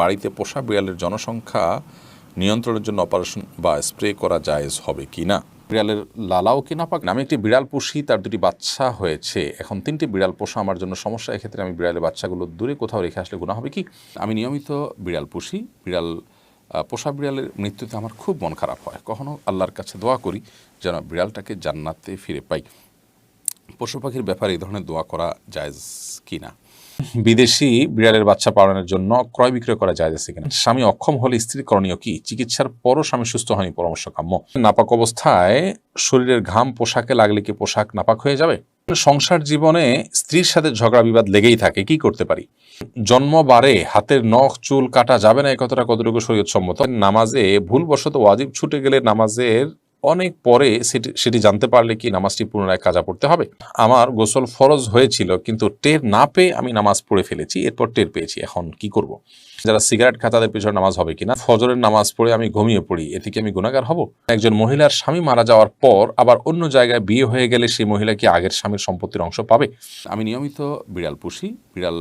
বাড়িতে পোষা বিড়ালের জনসংখ্যা নিয়ন্ত্রণের জন্য অপারেশন বা স্প্রে করা জায়েজ হবে কি না? বিড়ালের লালাও কি নাপাক? আমি একটি বিড়াল পুষি, তার দুটি বাচ্চা হয়েছে। এখন তিনটি বিড়াল পোষা আমার জন্য সমস্যা। এক্ষেত্রে আমি বিড়ালের বাচ্চাগুলো দূরে কোথাও রেখে আসলে গুণা হবে কি? আমি নিয়মিত বিড়াল পুষি, বিড়াল পোষা বিড়ালের মৃত্যুতে আমার খুব মন খারাপ হয়। কখনো আল্লাহর কাছে দোয়া করি যেন বিড়ালটাকে জান্নাতে ফিরে পাই। পশু পাখির ব্যাপারে এই ধরনের দোয়া করা জায়েজ কিনা বিদেশি বিড়ালের বাচ্চা পালনের জন্য ক্রয় বিক্রয় করা যায় আছে কিনা? স্বামী অক্ষম হলে স্ত্রীর করণীয় কি? চিকিৎসার পরও স্বামী সুস্থ হয়নি পরামর্শ কাম্য নাপাক অবস্থায় শরীরের ঘাম পোশাকে লাগলে কি পোশাক নাপাক হয়ে যাবে? সংসার জীবনে স্ত্রীর সাথে ঝগড়া বিবাদ লেগেই থাকে, কি করতে পারি? জন্মবারে হাতের নখ, চুল কাটা যাবে না এই কথাটা কতটুকু শরীয়ত সম্মত নামাজে ভুলবশত ওয়াজিব ছুটে গেলে নামাজের অনেক পরে সেটি সেটি জানতে পারলে কি নামাজটি পুনরায় কাজা পড়তে হবে? আমার গোসল ফরজ হয়েছিল, কিন্তু টের না পেয়ে আমি নামাজ পড়ে ফেলেছি, এরপর টের পেয়েছি, এখন কি করব। যারা সিগারেট খায় তাদের পেছনে নামাজ হবে কিনা? ফজরের নামাজ পড়ে আমি ঘুমিয়ে পড়ি এতে কি আমি গুণাগার হব? একজন মহিলার স্বামী মারা যাওয়ার পর আবার অন্য জায়গায় বিয়ে হয়ে গেলে সেই মহিলা কি আগের স্বামীর সম্পত্তির অংশ পাবে? আমি নিয়মিত বিড়াল পুষি, বিড়াল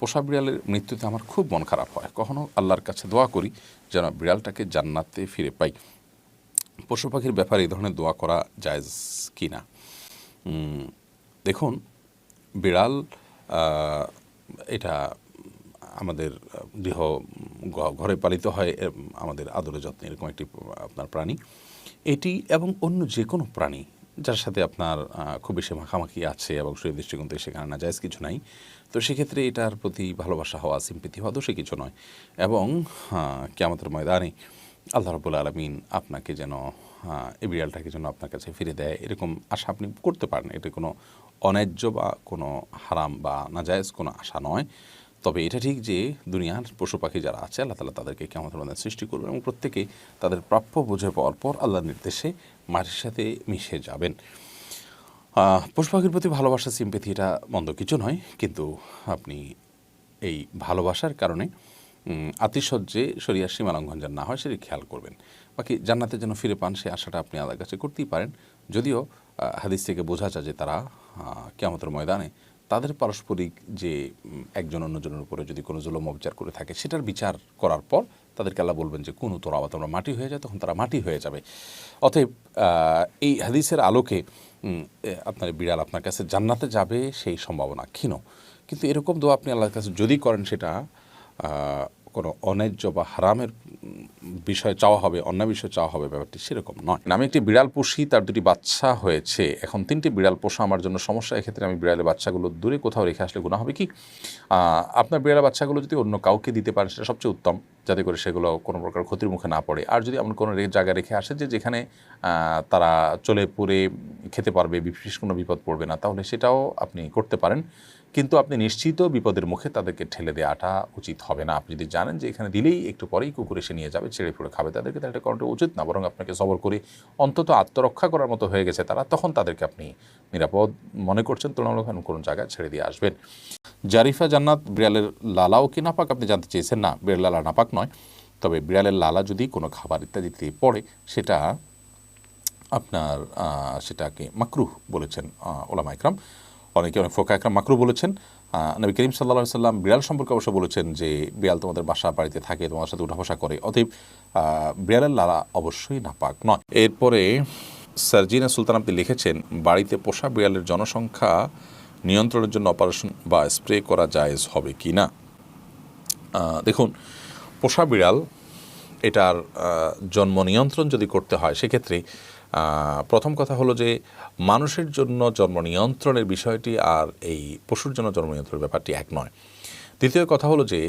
পোষা বিড়ালের মৃত্যুতে আমার খুব মন খারাপ হয়। কখনো আল্লাহর কাছে দোয়া করি, যেন বিড়ালটাকে জান্নাতে ফিরে পাই। পশু পাখির ব্যাপারে এই ধরনের দোয়া করা জায়েজ কি না দেখুন, বিড়াল এটা আমাদের গৃহ, ঘরে পালিত হয় আমাদের আদরে যত্নে, এরকম একটি, আপনার প্রাণী। এটি এবং অন্য যে কোনো প্রাণী যার সাথে আপনার খুব বেশি মাখামাখি আছে এবং সেই দৃষ্টিকোণ থেকে সেখানে না জায়েজ কিছু নাই, তো সেক্ষেত্রে এটার প্রতি ভালোবাসা হওয়া সিম্পিতি হওয়া দোষে কিছু নয়। এবং কেমতের ময়দানে আল্লাহ রবুল আলমিন আপনাকে যেন এই বিড়ালটাকে যেন আপনার কাছে ফিরে দেয়। এরকম আশা আপনি করতে পারেন। এটা কোনো অন্যায্য বা কোনো হারাম বা নাজায়েজ কোনো আশা নয়। তবে এটা ঠিক যে দুনিয়ার পশু পাখি যারা আছে, আল্লাহ তালা তাদেরকে কেমন ধরনের সৃষ্টি করবেন এবং প্রত্যেকে তাদের প্রাপ্য বুঝে পাওয়ার পর আল্লাহর নির্দেশে মাটির সাথে মিশে যাবেন। পশু পাখির প্রতি ভালোবাসা সিম্পেথি এটা মন্দ কিছু নয়। কিন্তু আপনি এই ভালোবাসার কারণে আতিশয্যে শরিয়ার সীমা লঙ্ঘন যেন না হয়, সেটি খেয়াল করবেন। বাকি জান্নাতের জন্য ফিরে পান সেই আশাটা আপনি আল্লাহর কাছে করতেই পারেন। যদিও হাদিস থেকে বোঝা যায় যে তারা কেমতের ময়দানে তাদের পারস্পরিক যে একজন অন্যজনের উপরে যদি কোনো জুলম অবিচার করে থাকে, সেটার বিচার করার পর তাদেরকে আল্লাহ বলবেন যে, কোনো তোরা আবার তোমরা মাটি হয়ে যায় তখন তারা মাটি হয়ে যাবে। অতএব এই হাদিসের আলোকে আপনার বিড়াল আপনার কাছে জান্নাতে যাবে, সেই সম্ভাবনা ক্ষীণ। কিন্তু এরকম দোয়া আপনি আল্লাহর কাছে যদি করেন, সেটা কোনো অন্যায্য বা হারামের বিষয় চাওয়া হবে অন্য বিষয় চাওয়া হবে, ব্যাপারটি সেরকম নয়। আমি একটি বিড়াল পুষি, তার দুটি বাচ্চা হয়েছে। এখন তিনটি বিড়াল পোষা আমার জন্য সমস্যা। এক্ষেত্রে আমি বিড়ালের বাচ্চাগুলো দূরে কোথাও রেখে আসলে গুণা হবে কি? আপনার বিড়ালের বাচ্চাগুলো যদি অন্য কাউকে দিতে পারেন, সেটা সবচেয়ে উত্তম, যাতে করে সেগুলো কোনো প্রকার ক্ষতির মুখে না পড়ে। আর যদি এমন কোনো জায়গায় রেখে আসে যে যেখানে তারা চলে পুরে খেতে পারবে, বিশেষ কোনো বিপদ পড়বে না, তাহলে সেটাও আপনি করতে পারেন। কিন্তু আপনি নিশ্চিত বিপদের মুখে তাদেরকে ঠেলে দেওয়াটা উচিত হবে না। আপনি যদি জানেন যে এখানে দিলেই একটু পরেই কুকুর এসে নিয়ে যাবে, ছেড়ে ফুড়ে খাবে, তাদেরকে তাহলে করাটা উচিত না। বরং আপনাকে সবর করে অন্তত আত্মরক্ষা করার মতো হয়ে গেছে তারা, তখন তাদেরকে আপনি নিরাপদ মনে করছেন, তুলনামূলক কোনো জায়গায় ছেড়ে দিয়ে আসবেন। জারিফা জান্নাত, বিড়ালের লালাও কি নাপাক? আপনি জানতে চেয়েছেন? না বিড়াল লালা নাপাক নয়। তবে বিড়ালের লালা যদি কোনো খাবার ইত্যাদিতে পড়ে, সেটা আপনার সেটাকে মাকরুহ বলেছেন ওলামা ইকরাম। অনেকে অনেক ফোকা একরাম মাকরু বলেছেন। নবী করিম সাল্লা সাল্লাম বিড়াল সম্পর্কে অবশ্য বলেছেন যে, বিড়াল তোমাদের বাসা বাড়িতে থাকে তোমার সাথে উঠা বসা করে। অতএব বিড়ালের লালা অবশ্যই নাপাক নয়। এরপরে সার্জিনা সুলতান আপনি লিখেছেন, বাড়িতে পোষা বিড়ালের জনসংখ্যা নিয়ন্ত্রণের জন্য অপারেশন বা স্প্রে করা জায়েজ হবে কি না? দেখুন, পোষা বিড়াল, এটার জন্ম নিয়ন্ত্রণ যদি করতে হয়, সেক্ষেত্রে প্রথম কথা হলো যে মানুষের জন্য জন্ম নিয়ন্ত্রণের বিষয়টি আর এই পশুর জন্য জন্ম নিয়ন্ত্রণের ব্যাপারটি এক নয়। দ্বিতীয় কথা হলো যে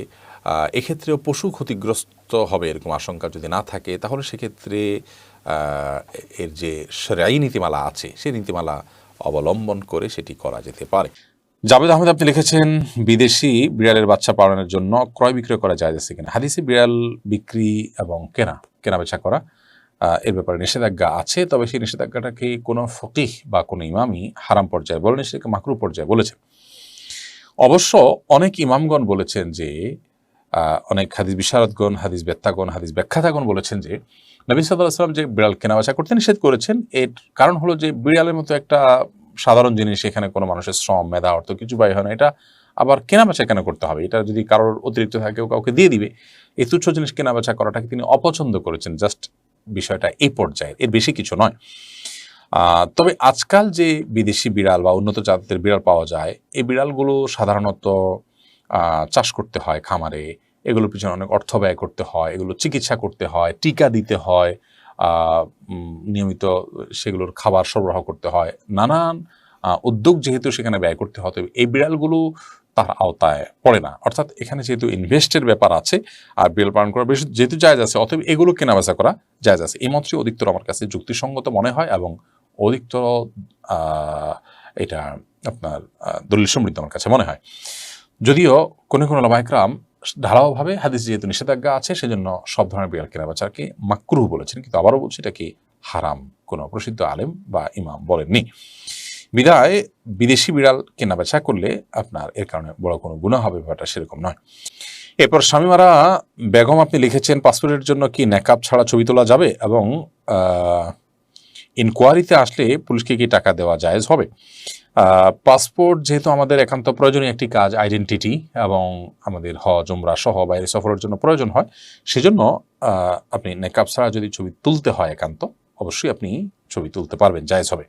এক্ষেত্রেও পশু ক্ষতিগ্রস্ত হবে এরকম আশঙ্কা যদি না থাকে, তাহলে সেক্ষেত্রে এর যে সেরাই নীতিমালা আছে, সেই নীতিমালা অবলম্বন করে সেটি করা যেতে পারে। জাবেদ আহমেদ, আপনি লিখেছেন, বিদেশি বিড়ালের বাচ্চা পালনের জন্য ক্রয় বিক্রয় করা যায় আছে কিনা? হাদিসে বিড়াল বিক্রি এবং কেনা কেনা বেচা করা। এর ব্যাপারে নিষেধাজ্ঞা আছে, তবে সেই নিষেধাজ্ঞাটাকে কোনো ফকিহ বা কোনো ইমামই হারাম পর্যায়ে বলেন, সেটাকে মাকরু পর্যায়ে বলেছেন অবশ্য অনেক ইমামগণ বলেছেন যে অনেক হাদিস বিশারদগণ, হাদিস ব্যাখ্যাগণ হাদিস ব্যাখ্যাতাগণ বলেছেন যে, নবী সাল্লাহ সাল্লাম যে বিড়াল কেনাবেচা করতে নিষেধ করেছেন। এর কারণ হলো যে বিড়ালের মতো একটা সাধারণ জিনিস, এখানে কোনো মানুষের শ্রম, মেধা, অর্থ কিছু ব্যয় হয় না, এটা আবার কেনাবেচা কেন করতে হবে? এটা যদি কারোর অতিরিক্ত থাকে কেউ কাউকে দিয়ে দিবে। এই তুচ্ছ জিনিস কেনাবেচা করাটাকে তিনি অপছন্দ করেছেন, জাস্ট বিষয়টা এই পর্যায়ে, এর বেশি কিছু নয়। তবে আজকাল যে বিদেশি বিড়াল বা উন্নত জাতের বিড়াল পাওয়া যায়, এই বিড়ালগুলো সাধারণত চাষ করতে হয় খামারে। এগুলোর পিছনে অনেক অর্থ ব্যয় করতে হয়, এগুলো চিকিৎসা করতে হয়, টিকা দিতে হয় নিয়মিত সেগুলোর খাবার সরবরাহ করতে হয়। নানান উদ্যোগ যেহেতু সেখানে ব্যয় করতে হতে এই বিড়ালগুলো তার আওতায় পড়ে না। অর্থাৎ এখানে যেহেতু ইনভেস্টের ব্যাপার আছে আর বিড়াল পালন করা বেশ যেহেতু জায়জ আছে, অতএব এগুলো কেনাবেচা করা জায়জ আছে। এই মতটি অধিকতর আমার কাছে যুক্তিসঙ্গত মনে হয় এবং অধিকতর এটা আপনার দলিল সমৃদ্ধ আমার কাছে মনে হয়। যদিও কোনো কোনো লামাইকরাম ঢালাওভাবে হাদিস যেহেতু নিষেধাজ্ঞা আছে, সেজন্য সব ধরনের বিড়াল কেনাবেচাকে মাকরুহ বলেছেন। কিন্তু আবারও বলছি, এটা কি হারাম কোনো প্রসিদ্ধ আলেম বা ইমাম বলেননি। বিদায়, বিদেশি বিড়াল কেনাবেচা করলে আপনার এর কারণে বড় কোনো গুণা হবে, ব্যাপারটা সেরকম নয়। এরপর স্বামীমারা বেগম আপনি লিখেছেন, পাসপোর্টের জন্য কি নেকাব ছাড়া ছবি তোলা যাবে? এবং ইনকোয়ারিতে আসলে পুলিশকে কি টাকা দেওয়া জায়েজ হবে? পাসপোর্ট যেহেতু আমাদের একান্ত প্রয়োজনীয় একটি কাজ আইডেন্টিটি এবং আমাদের হজ, উমরা সহ বাইরে সফরের জন্য প্রয়োজন হয়, সেজন্য আপনি নেকাব ছাড়া যদি ছবি তুলতে হয় একান্ত, অবশ্যই আপনি ছবি তুলতে পারবেন, জায়েজ হবে।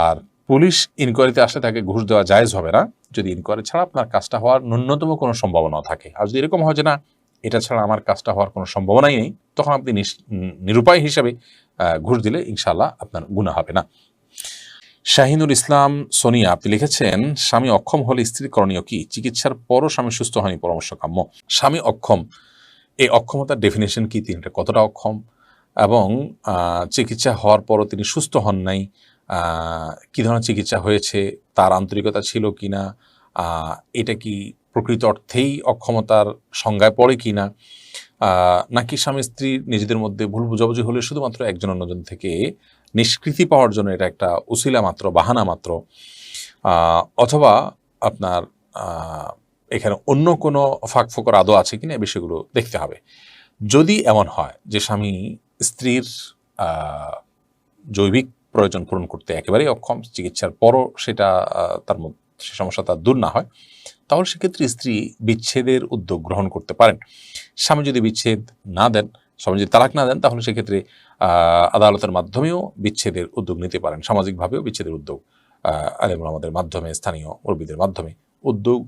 আর পুলিশ ইনকোয়ারিতে আসলে তাকে ঘুষ দেওয়া জায়েজ হবে না। যদি ইনকোয়ারি ছাড়া আপনার কাজটা হওয়ার ন্যূনতম কোনো সম্ভাবনাও থাকে। আর যদি এরকম হয় যে, না, এটা ছাড়া আমার কাজটা হওয়ার কোনো সম্ভাবনাই নেই, তখন আপনি নিরুপায় হিসাবে ঘুষ দিলে ইনশাল্লাহ আপনার গুণা হবে না। শাহিনুর ইসলাম সোনিয়া, আপনি লিখেছেন, স্বামী অক্ষম হলে স্ত্রীর করণীয় কি? চিকিৎসার পরও স্বামী সুস্থ হয়নি পরামর্শ কাম্য স্বামী অক্ষম, এই অক্ষমতার ডেফিনেশন কি? তিনি কতটা অক্ষম? এবং চিকিৎসা হওয়ার পরও তিনি সুস্থ হন নাই। কি ধরনের চিকিৎসা হয়েছে, তার আন্তরিকতা ছিল কি না এটা কি প্রকৃত অর্থেই অক্ষমতার সংজ্ঞায় পড়ে কি না নাকি স্বামী স্ত্রী নিজেদের মধ্যে ভুল বুঝাবুঝি হলে শুধুমাত্র একজন অন্যজন থেকে নিষ্কৃতি পাওয়ার জন্য এটা একটা উসিলা মাত্র, বাহানা মাত্র অথবা আপনার এখানে অন্য কোনো ফাঁক ফোকর আদৌ আছে কিনা, এই বিষয়গুলো দেখতে হবে। যদি এমন হয় যে স্বামী স্ত্রীর জৈবিক প্রয়োজন পূরণ করতে একেবারেই অক্ষম, চিকিৎসার পরও সেটা তার মধ্যে সে সমস্যা তার দূর না হয়, তাহলে সেক্ষেত্রে স্ত্রী বিচ্ছেদের উদ্যোগ গ্রহণ করতে পারেন। স্বামী যদি বিচ্ছেদ না দেন, স্বামী যদি তালাক না দেন, তাহলে সেক্ষেত্রে আদালতের মাধ্যমেও বিচ্ছেদের উদ্যোগ নিতে পারেন। সামাজিকভাবেও বিচ্ছেদের উদ্যোগ আলেম আমাদের মাধ্যমে, স্থানীয় মুরব্বীদের মাধ্যমে উদ্যোগ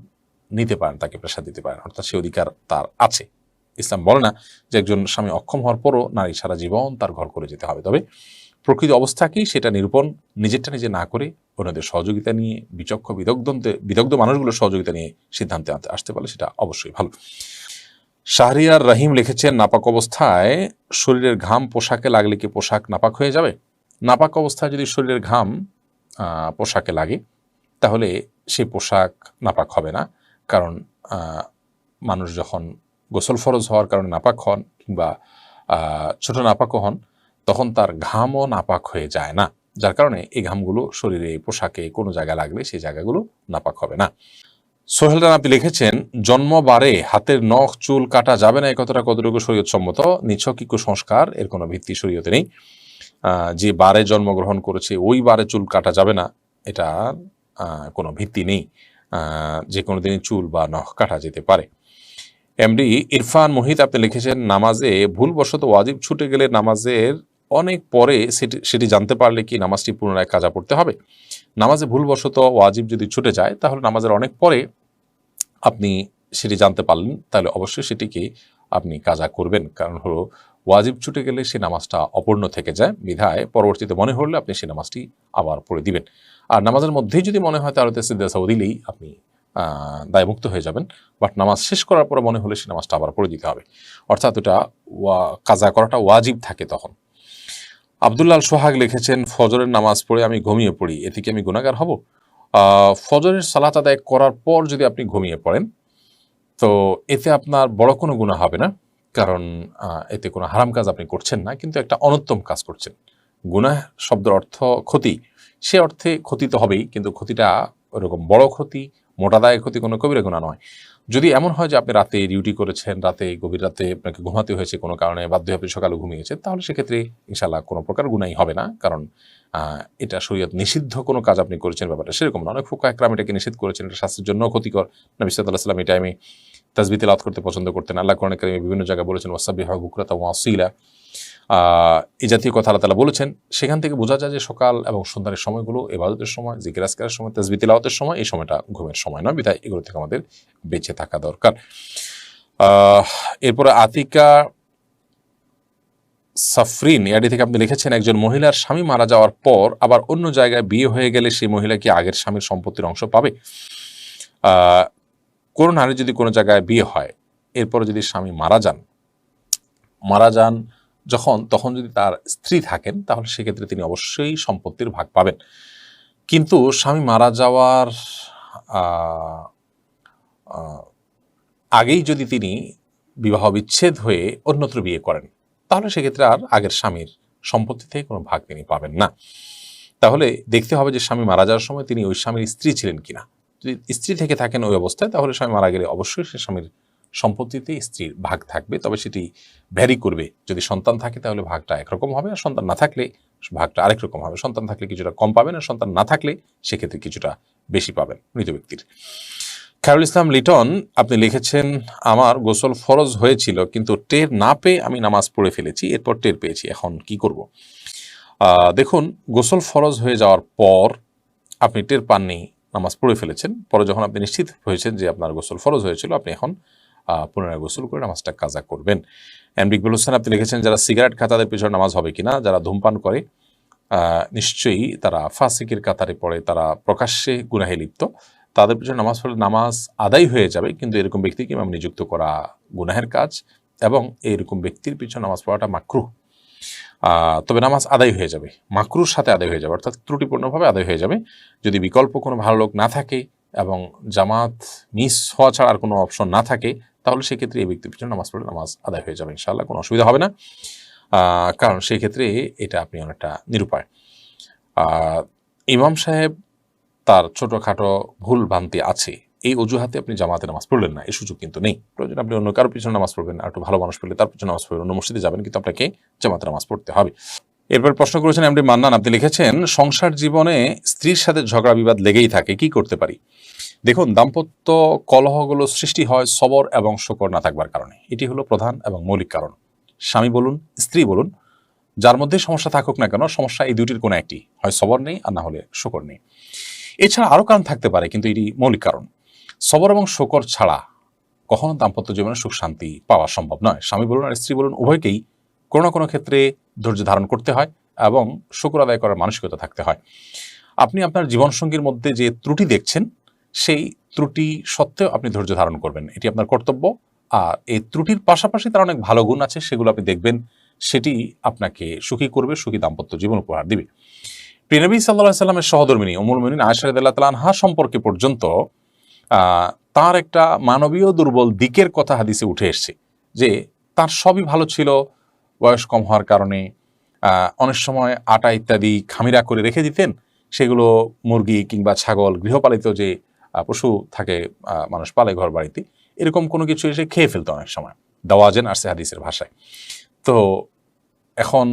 নিতে পারেন, তাকে প্রেশার দিতে পারেন। অর্থাৎ সে অধিকার তার আছে। ইসলাম বলে না যে একজন স্বামী অক্ষম হওয়ার পরও নারী সারা জীবন তার ঘর করে যেতে হবে। তবে প্রকৃত অবস্থাকেই সেটা নিরূপণ নিজেরটা নিজে না করে অন্যদের সহযোগিতা নিয়ে বিচক্ষ বিদগ্ধ বিদগ্ধ মানুষগুলোর সহযোগিতা নিয়ে সিদ্ধান্তে আসতে পারলে সেটা অবশ্যই ভালো। শাহরিয়ার রহিম লিখেছেন, নাপাক অবস্থায় শরীরের ঘাম পোশাকে লাগলে কি পোশাক নাপাক হয়ে যাবে? নাপাক অবস্থায় যদি শরীরের ঘাম পোশাকে লাগে, তাহলে সেই পোশাক নাপাক হবে না। কারণ মানুষ যখন গোসল ফরজ হওয়ার কারণে নাপাক হন কিংবা ছোট নাপাকও হন তখন তার ঘামও নাপাক হয়ে যায় না, যার কারণে এই ঘামগুলো শরীরে পোশাকে কোনো জায়গায় লাগলে সেই জায়গাগুলো নাপাক হবে না। সোহেল রানা আপনি লিখেছেন, জন্মবারে হাতের নখ, চুল কাটা যাবে না, এই কথাটা কতটুকু শরীয়ত সম্মত নিছক কুসংস্কার এর কোনো ভিত্তি শরীয়তে নেই। যে বারে জন্মগ্রহণ করেছে, ওই বারে চুল কাটা যাবে না, এটা কোনো ভিত্তি নেই। যে কোনো দিনই চুল বা নখ কাটা যেতে পারে। এমডি ইরফান মোহিত আপনি লিখেছেন, নামাজে ভুলবশত ওয়াজিব ছুটে গেলে নামাজের অনেক পরে সেটি সেটি জানতে পারলে কি নামাজটি পুনরায় কাজা পড়তে হবে? নামাজে ভুলবশত ওয়াজিব যদি ছুটে যায়, তাহলে নামাজের অনেক পরে আপনি সেটি জানতে পারলেন, তাহলে অবশ্যই সেটিকে আপনি কাজা করবেন। কারণ হলো, ওয়াজিব ছুটে গেলে সে নামাজটা অপূর্ণ থেকে যায়, বিধায় পরবর্তীতে মনে হলে আপনি সে নামাজটি আবার পড়ে দিবেন। আর নামাজের মধ্যেই যদি মনে হয় তাহলে সিদ্ধাসাও দিলেই আপনি দায়মুক্ত হয়ে যাবেন। বাট নামাজ শেষ করার পরে মনে হলে সে নামাজটা আবার পড়ে দিতে হবে। অর্থাৎ ওটা কাজা করাটা ওয়াজিব থাকে তখন। আবদুল্লাল সোহাগ লিখেছেন, ফজরের নামাজ পড়ে আমি ঘুমিয়ে পড়ি এতে কি আমি গুণাগার হব? ফজরের সালাত আদায় করার পর যদি আপনি ঘুমিয়ে পড়েন, তো এতে আপনার বড় কোনো গুণা হবে না, কারণ এতে কোনো হারাম কাজ আপনি করছেন না, কিন্তু একটা অনুত্তম কাজ করছেন। গুনাহ শব্দের অর্থ ক্ষতি। সে অর্থে ক্ষতি তো হবেই, কিন্তু ক্ষতিটা ওরকম বড় ক্ষতি, মোটা দায় ক্ষতি কোনো কবিরা গুণা নয়। যদি এমন হয় যে আপনি রাতে ডিউটি করেছেন, রাতে গভীর রাতে আপনাকে ঘুমাতে হয়েছে কোনো কারণে, বাধ্য হয়ে আপনি সকালে ঘুমিয়েছেন, তাহলে সেক্ষেত্রে ইনশাল্লাহ কোনো প্রকার গুণাই হবে না। কারণ এটা শরীয়ত নিষিদ্ধ কোনো কাজ আপনি করেছেন ব্যাপারটা সেরকম না অনেক ফুকা একরাম এটাকে নিষেধ করেছেন, এটা স্বাস্থ্যের জন্য ক্ষতিকর। নবী সাল্লাহ সাল্লাম এই টাইমে তাজবিতে লাত করতে পছন্দ করতেন। আল্লাহ কোরআন বিভিন্ন জায়গায় বলেছেন ওয়াসাবি হা বুকরাতা ওয়াসিলা। এই জাতীয় কথা আল্লাহ তালা বলেছেন, সেখান থেকে বোঝা যায় যে সকাল এবং সন্ধ্যার সময়গুলো এবাদতের সময় জিজ্ঞাসকারের সময় তাজবি তিলাওয়াতের সময়, এই সময়টা ঘুমের সময় নয়, বিধায় এগুলো থেকে আমাদের বেঁচে থাকা দরকার। এরপরে আতিকা সাফরিন এআডি থেকে আপনি লিখেছেন একজন মহিলার স্বামী মারা যাওয়ার পর আবার অন্য জায়গায় বিয়ে হয়ে গেলে সেই মহিলা কি আগের স্বামীর সম্পত্তির অংশ পাবে? কোনো নারী যদি কোনো জায়গায় বিয়ে হয়, এরপরে যদি স্বামী মারা যান মারা যান যখন, তখন যদি তার স্ত্রী থাকেন, তাহলে সেক্ষেত্রে তিনি অবশ্যই সম্পত্তির ভাগ পাবেন। কিন্তু স্বামী মারা যাওয়ার আগেই যদি তিনি বিবাহ বিচ্ছেদ হয়ে অন্যত্র বিয়ে করেন, তাহলে সেক্ষেত্রে আর আগের স্বামীর সম্পত্তি থেকে কোনো ভাগ তিনি পাবেন না। তাহলে দেখতে হবে যে স্বামী মারা যাওয়ার সময় তিনি ওই স্বামীর স্ত্রী ছিলেন কিনা। যদি স্ত্রী থেকে থাকেন ওই অবস্থায়, তাহলে স্বামী মারা গেলে অবশ্যই সে স্বামীর সম্পত্তিতে স্ত্রীর ভাগ থাকবে, তবে সেটি ভ্যারি করবে। যদি সন্তান থাকে, তাহলে ভাগটা একরকম হবে, আর সন্তান না থাকলে ভাগটা আরেক রকম হবে। সন্তান থাকলে কিছুটা কম পাবেন, আর সন্তান না থাকলে সেক্ষেত্রে কিছুটা বেশি পাবেন মৃত ব্যক্তির। খায়রুল ইসলাম লিটন, আপনি লিখেছেন, আমার গোসল ফরজ হয়েছিল, কিন্তু টের না পেয়ে আমি নামাজ পড়ে ফেলেছি, এরপর টের পেয়েছি, এখন কি করব? দেখুন, গোসল ফরজ হয়ে যাওয়ার পর আপনি টের পাননি, নামাজ পড়ে ফেলেছেন। পরে যখন আপনি নিশ্চিত হয়েছেন যে আপনার গোসল ফরজ হয়েছিল, আপনি এখন পুনরায় গোসল করে নামাজটা কাজা করবেন। এম ইকবাল হোসেন আপনি লিখেছেন যারা সিগারেট খায় তাদের পিছনে নামাজ হবে কিনা? যারা ধূমপান করে নিশ্চয়ই তারা ফাসিকের কাতারে পড়ে তারা প্রকাশ্যে গুনাহে লিপ্ত। তাদের পিছনে নামাজ পড়লে নামাজ আদায় হয়ে যাবে কিন্তু এরকম ব্যক্তিকে ইমাম নিযুক্ত করা গুনাহের কাজ এবং এইরকম ব্যক্তির পিছনে নামাজ পড়াটা মাকরুহ। আহ, তবে নামাজ আদায় হয়ে যাবে মাকরুর সাথে আদায় হয়ে যাবে অর্থাৎ ত্রুটিপূর্ণভাবে আদায় হয়ে যাবে। যদি বিকল্প কোনো ভালো লোক না থাকে এবং জামাত মিস হওয়া ছাড়া আর কোনো অপশন না থাকে তাহলে সেক্ষেত্রে এই ব্যক্তির পিছনে নামাজ পড়লে নামাজ আদায় হয়ে যাবে, ইনশাআল্লাহ, কোনো অসুবিধা হবে না। কারণ সেই ক্ষেত্রে এটা আপনি অনেকটা নিরুপায়। ইমাম সাহেব তার ছোটোখাটো ভুল ভ্রান্তি আছে, এই অজুহাতে আপনি জামাতে নামাজ পড়লেন না এই সুযোগ কিন্তু নেই। প্রয়োজন আপনি অন্য কারোর পিছনে নামাজ পড়বেন আর একটু ভালো মানুষ পড়লে তার পিছনে নামাজ পড়বেন, অন্য মসজিদে যাবেন, কিন্তু আপনাকে জামাতে নামাজ পড়তে হবে। এরপর প্রশ্ন করেছেন এমডি মান্নান, আপনি লিখেছেন, সংসার জীবনে স্ত্রীর সাথে ঝগড়া বিবাদ লেগেই থাকে, কি করতে পারি? দেখুন, দাম্পত্য কলহগুলো সৃষ্টি হয় সবর এবং শকর না থাকবার কারণে। এটি হলো প্রধান এবং মৌলিক কারণ। স্বামী বলুন, স্ত্রী বলুন, যার মধ্যে সমস্যা থাকুক না কেন, সমস্যা এই দুটির কোনো একটি। হয় সবর নেই আর না হলে শকর নেই। এছাড়া আরও কারণ থাকতে পারে, কিন্তু এটি মৌলিক কারণ। সবর এবং শকর ছাড়া কখনো দাম্পত্য জীবনে সুখ, শান্তি পাওয়া সম্ভব নয়। স্বামী বলুন আর স্ত্রী বলুন, উভয়কেই কোনো না কোনো ক্ষেত্রে ধৈর্য ধারণ করতে হয় এবং শুক্র আদায় করার মানসিকতা থাকতে হয়। আপনি আপনার জীবনসঙ্গীর মধ্যে যে ত্রুটি দেখছেন সেই ত্রুটি সত্ত্বেও আপনি ধৈর্য ধারণ করবেন। এটি আপনার কর্তব্য। আর এই ত্রুটির পাশাপাশি তার অনেক ভালো গুণ আছে, সেগুলো আপনি দেখবেন। সেটি আপনাকে সুখী করবে, সুখী দাম্পত্য জীবন উপহার দিবে। প্রিনবী সাল্লাহ সাল্লামের সহধর্মিনী অমুল মিনী আয়সারদুল্লাহ তালানহা সম্পর্কে পর্যন্ত তার একটা মানবীয় দুর্বল দিকের কথা হাদিসে উঠে এসছে যে তার সবই ভালো ছিল, বয়স কম হওয়ার কারণে অনেক সময় আটা ইত্যাদি খামিরা করে রেখে দিতেন। সেগুলো মুরগি কিংবা ছাগল গৃহপালিত যে পশু থাকে মানুষ পালে ঘর বাড়িতে, এরকম কোনো কিছু এসে খেয়ে ফেলতো অনেক সময়। দাওয়াজেন আসছে হাদিসের ভাষায়। তো এখন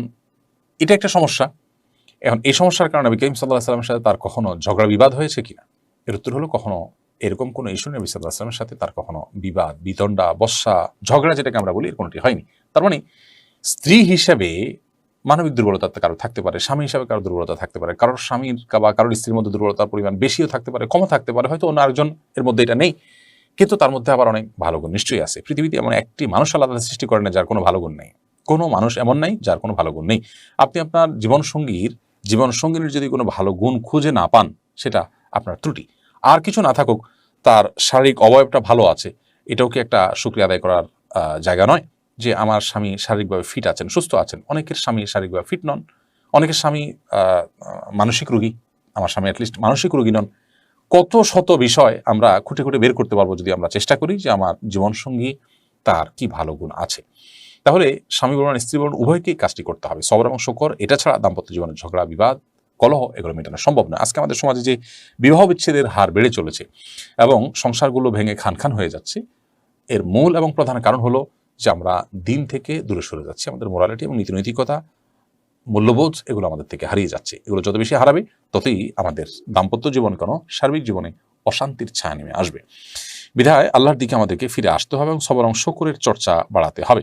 এটা একটা সমস্যা। এখন এই সমস্যার কারণে নবী করিম সাল্লাহ সাল্লামের সাথে তার কখনো ঝগড়া বিবাদ হয়েছে কিনা? এর উত্তর হলো কখনো এরকম কোনো ইস্যু নবী সাল্লাহ সাল্লামের সাথে তার কখনো বিবাদ, বিতণ্ডা, বর্ষা, ঝগড়া যেটাকে আমরা বলি, এর কোনোটি হয়নি। তার মানে স্ত্রী হিসেবে মানবিক দুর্বলতা কারও থাকতে পারে, স্বামী হিসাবে কারও দুর্বলতা থাকতে পারে, কারোর স্বামীর বা কারোর স্ত্রীর মধ্যে দুর্বলতার পরিমাণ বেশিও থাকতে পারে, কমও থাকতে পারে, হয়তো অন্য আরেকজন এর মধ্যে এটা নেই। কিন্তু তার মধ্যে আবার অনেক ভালো গুণ নিশ্চয়ই আছে। পৃথিবীতে এমন একটি মানুষ আলাদা সৃষ্টি করে না যার কোনো ভালো গুণ নেই। কোনো মানুষ এমন নাই যার কোনো ভালো গুণ নেই। আপনি আপনার জীবনসঙ্গীর, জীবনসঙ্গিনীর যদি কোনো ভালো গুণ খুঁজে না পান, সেটা আপনার ত্রুটি। আর কিছু না থাকুক, তার শারীরিক অবয়বটা ভালো আছে, এটাও কি একটা সুক্রিয়া আদায় করার জায়গা নয়? যে আমার স্বামী শারীরিকভাবে ফিট আছেন, সুস্থ আছেন, অনেকের স্বামী শারীরিকভাবে ফিট নন, অনেকের স্বামী মানসিক রোগী, আমার স্বামী অ্যাটলিস্ট মানসিক রোগী নন। কত শত বিষয় আমরা খুঁটে খুঁটে বের করতে পারব যদি আমরা চেষ্টা করি যে আমার জীবনসঙ্গী তার কি ভালো গুণ আছে। তাহলে স্বামী বলুন স্ত্রী বলুন, উভয়কেই কাজটি করতে হবে। সবর এবং শকর, এটা ছাড়া দাম্পত্য জীবনের ঝগড়া, বিবাদ, কলহ এগুলো মেটানো সম্ভব নয়। আজকে আমাদের সমাজে যে বিবাহ বিচ্ছেদের হার বেড়ে চলেছে এবং সংসারগুলো ভেঙে খান খান হয়ে যাচ্ছে, এর মূল এবং প্রধান কারণ হলো যে আমরা দিন থেকে দূরে সরে যাচ্ছি, আমাদের মোরালিটি এবং নীতিনৈতিকতা, মূল্যবোধ, এগুলো আমাদের থেকে হারিয়ে যাচ্ছে। এগুলো যত বেশি হারাবে, ততই আমাদের দাম্পত্য জীবন কেন সার্বিক জীবনে অশান্তির ছায়া নেমে আসবে। বিধায় আল্লাহর দিকে আমাদেরকে ফিরে আসতে হবে এবং সবর অংশ করে চর্চা বাড়াতে হবে।